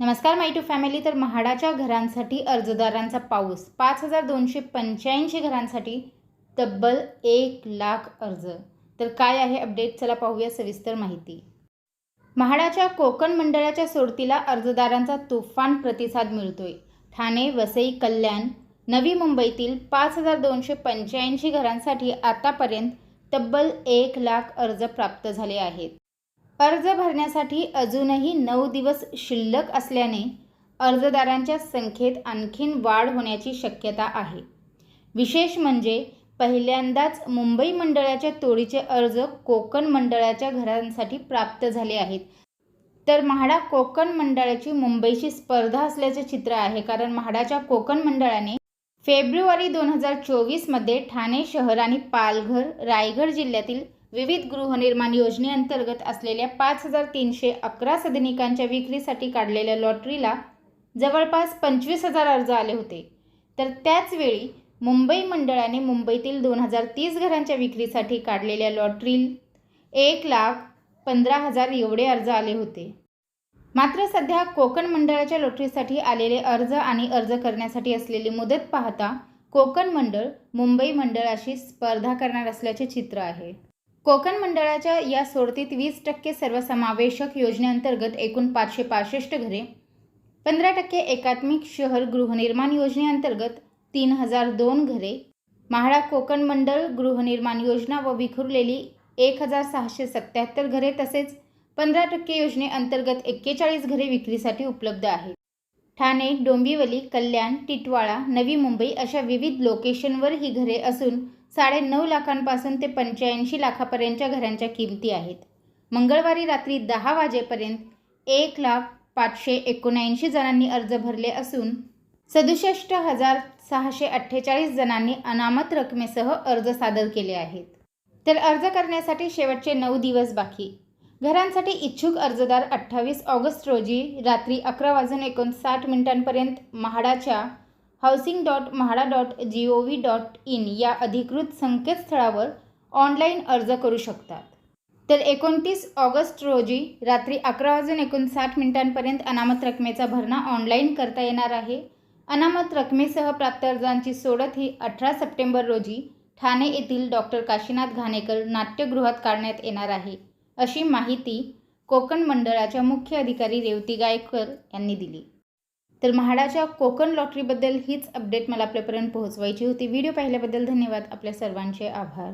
नमस्कार माय to family. तर म्हाडाच्या घरांसाठी अर्जदारांचा पाऊस. पाच हजार दोनशे पंच्याऐंशी घरांसाठी तब्बल एक लाख अर्ज. तर काय आहे अपडेट चला पाहूया सविस्तर माहिती. म्हाडाच्या कोकण मंडळाच्या सोडतीला अर्जदारांचा तुफान प्रतिसाद मिळतोय. ठाणे वसई कल्याण नवी मुंबईतील पाच हजार दोनशे पंच्याऐंशी घरांसाठी आतापर्यंत तब्बल एक लाख अर्ज प्राप्त झाले आहेत. अर्ज भरण्यासाठी अजूनही नऊ दिवस शिल्लक असल्याने अर्जदारांच्या संख्येत आणखीन वाढ होण्याची शक्यता आहे. विशेष म्हणजे पहिल्यांदाच मुंबई मंडळाच्या तोडीचे अर्ज कोकण मंडळाच्या घरांसाठी प्राप्त झाले आहेत. तर म्हाडा कोकण मंडळाची मुंबईशी स्पर्धा असल्याचे चित्र आहे कारण म्हाडाच्या कोकण मंडळाने फेब्रुवारी दोन हजार चोवीसमध्ये ठाणे शहर आणि पालघर रायगड जिल्ह्यातील विविध गृहनिर्माण योजनेअंतर्गत असलेल्या पाच हजार तीनशे अकरा सदनिकांच्या विक्रीसाठी काढलेल्या लॉटरीला जवळपास पंचवीस हजार अर्ज आले होते. तर त्याचवेळी मुंबई मंडळाने मुंबईतील दोन हजार तीस घरांच्या विक्रीसाठी काढलेल्या लॉटरी एक लाख पंधरा हजार एवढे अर्ज आले होते. मात्र सध्या कोकण मंडळाच्या लॉटरीसाठी आलेले अर्ज आणि अर्ज करण्यासाठी असलेली मुदत पाहता कोकण मंडळ मुंबई मंडळाशी स्पर्धा करणार असल्याचे चित्र आहे. कोकण मंडळाच्या या सोडतीत वीस टक्के सर्वसमावेशक योजनेअंतर्गत एकूण पाचशे पासष्ट घरे पंधरा टक्के एकात्मिक शहर गृहनिर्माण योजनेअंतर्गत तीन हजार दोन घरे महाडा कोकण मंडळ गृहनिर्माण योजना व विखुरलेली एक हजार सहाशे सत्याहत्तर घरे तसेच पंधरा टक्के योजनेअंतर्गत एक्केचाळीस घरे विक्रीसाठी उपलब्ध आहेत. ठाणे डोंबिवली कल्याण टिटवाळा नवी मुंबई अशा विविध लोकेशनवर ही घरे असून साडे नऊ लाखांपासून ते पंच्याऐंशी लाखापर्यंतच्या घरांच्या किमती आहेत. मंगळवारी रात्री दहा वाजेपर्यंत एक लाख पाचशे एकोणऐंशी जणांनी अर्ज भरले असून सदुसष्ट हजार सहाशे अठ्ठेचाळीस जणांनी अनामत रकमेसह अर्ज सादर केले आहेत. तर अर्ज करण्यासाठी शेवटचे नऊ दिवस बाकी. घरांसाठी इच्छुक अर्जदार अठ्ठावीस ऑगस्ट रोजी रात्री अकरा वाजून एकोणसाठ मिनिटांपर्यंत म्हाडाच्या housing dot MHADA dot G O V dot in या अधिकृत संकेतस्थळावर ऑनलाईन अर्ज करू शकतात. तर एकोणतीस ऑगस्ट रोजी रात्री अकरा वाजून एकोणसाठ मिनिटांपर्यंत अनामत रकमेचा भरणा ऑनलाईन करता येणार आहे. अनामत रकमेसह प्राप्त अर्जांची सोडत ही अठरा सप्टेंबर रोजी ठाणे येथील डॉक्टर काशीनाथ घाणेकर नाट्यगृहात काढण्यात येणार आहे. अशी माहिती कोकण मंडळाच्या मुख्य अधिकारी रेवती गायकर यांनी दिली. तर म्हाडाच्या कोकण लॉटरीबद्दल हीच अपडेट मला आपल्यापर्यंत पोहोचवायची होती. व्हिडिओ पाहिल्याबद्दल धन्यवाद. आपल्या सर्वांचे आभार.